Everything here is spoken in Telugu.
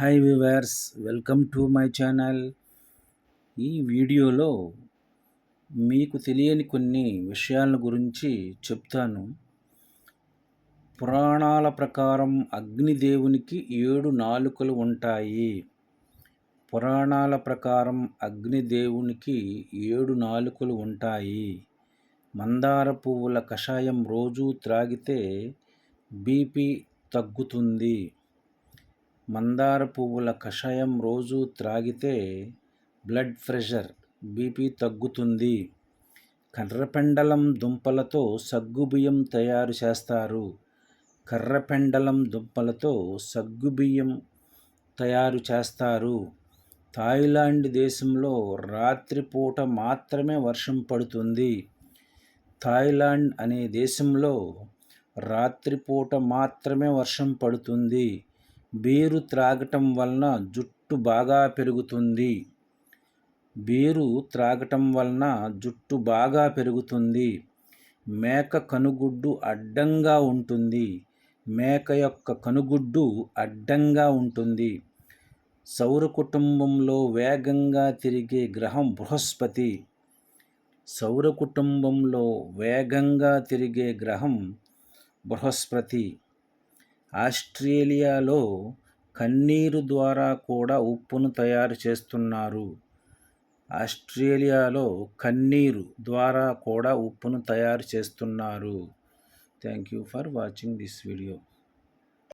Hi viewers welcome to my channel ఈ వీడియోలో మీకు తెలియని కొన్ని విషయాల గురించి చెప్తాను. పురాణాల ప్రకారం అగ్నిదేవునికి ఏడు నాలుకలు ఉంటాయి. పురాణాల ప్రకారం అగ్నిదేవునికి ఏడు నాలుకలు ఉంటాయి. మందార పువ్వుల కషాయం రోజూ త్రాగితే బీపీ తగ్గుతుంది. మందార పువ్వుల కషాయం రోజు త్రాగితే బ్లడ్ ప్రెషర్ బీపీ తగ్గుతుంది. కర్రపెండలం దుంపలతో సగ్గుబియ్యం తయారు చేస్తారు. కర్రపెండలం దుంపలతో సగ్గుబియ్యం తయారు చేస్తారు. థాయిలాండ్ దేశంలో రాత్రిపూట మాత్రమే వర్షం పడుతుంది. థాయిలాండ్ అనే దేశంలో రాత్రిపూట మాత్రమే వర్షం పడుతుంది. బీరు త్రాగటం వలన జుట్టు బాగా పెరుగుతుంది. బీరు త్రాగటం వలన జుట్టు బాగా పెరుగుతుంది. మేక కనుగుడ్డు అడ్డంగా ఉంటుంది. మేక యొక్క కనుగుడ్డు అడ్డంగా ఉంటుంది. సౌర కుటుంబంలో వేగంగా తిరిగే గ్రహం బృహస్పతి. సౌర కుటుంబంలో వేగంగా తిరిగే గ్రహం బృహస్పతి. ఆస్ట్రేలియాలో కన్నీరు ద్వారా కూడా ఉప్పును తయారు చేస్తున్నారు. ఆస్ట్రేలియాలో కన్నీరు ద్వారా కూడా ఉప్పును తయారు చేస్తున్నారు. Thank you for watching this video.